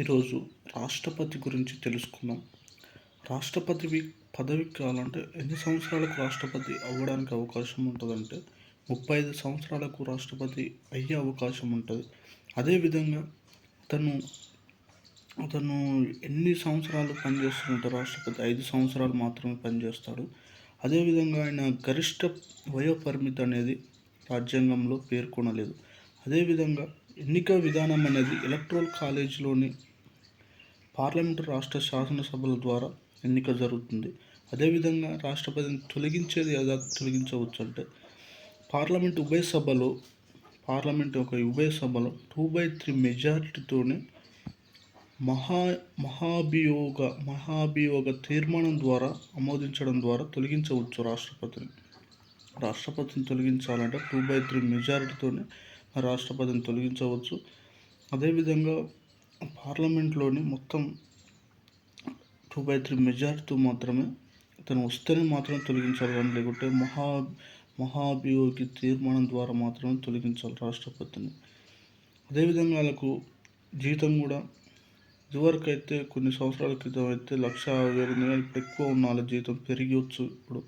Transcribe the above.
ఈరోజు రాష్ట్రపతి గురించి తెలుసుకుందాం. రాష్ట్రపతి పదవికి కావాలంటే ఎన్ని సంవత్సరాలకు రాష్ట్రపతి అవ్వడానికి అవకాశం ఉంటుందంటే ముప్పై ఐదు సంవత్సరాలకు రాష్ట్రపతి అయ్యే అవకాశం ఉంటుంది. అదేవిధంగా అతను అతను ఎన్ని సంవత్సరాలు పనిచేస్తుంటారు రాష్ట్రపతి ఐదు సంవత్సరాలు మాత్రమే పనిచేస్తాడు. అదేవిధంగా ఆయన గరిష్ట వయో పరిమితి అనేది రాజ్యాంగంలో పేర్కొనలేదు. అదేవిధంగా ఎన్నిక విధానం అనేది ఎలక్ట్రల్ కాలేజీలోని పార్లమెంటు రాష్ట్ర శాసనసభల ద్వారా ఎన్నిక జరుగుతుంది. అదేవిధంగా రాష్ట్రపతిని తొలగించేది ఎలా తొలగించవచ్చు అంటే పార్లమెంట్ ఉభయ సభలో పార్లమెంట్ యొక్క ఉభయ సభలో టూ బై త్రీ మెజారిటీతోనే మహా మహాభియోగ మహాభియోగ తీర్మానం ద్వారా ఆమోదించడం ద్వారా తొలగించవచ్చు రాష్ట్రపతిని. రాష్ట్రపతిని తొలగించాలంటే టూ బై త్రీ మెజారిటీతోనే రాష్ట్రపతిని తొలగించవచ్చు. అదేవిధంగా పార్లమెంట్లోని మొత్తం టూ బై త్రీ మెజార్టీతో మాత్రమే తను వస్తేనే మాత్రం తొలగించాలి కానీ లేకుంటే మహా మహాభియోగి తీర్మానం ద్వారా మాత్రమే తొలగించాలి రాష్ట్రపతిని. అదేవిధంగా వాళ్ళకు జీతం కూడా ఇదివరకైతే కొన్ని సంవత్సరాల క్రితం అయితే లక్ష వేలు ఇప్పుడు ఎక్కువ ఉన్న వాళ్ళ జీతం పెరిగవచ్చు ఇప్పుడు.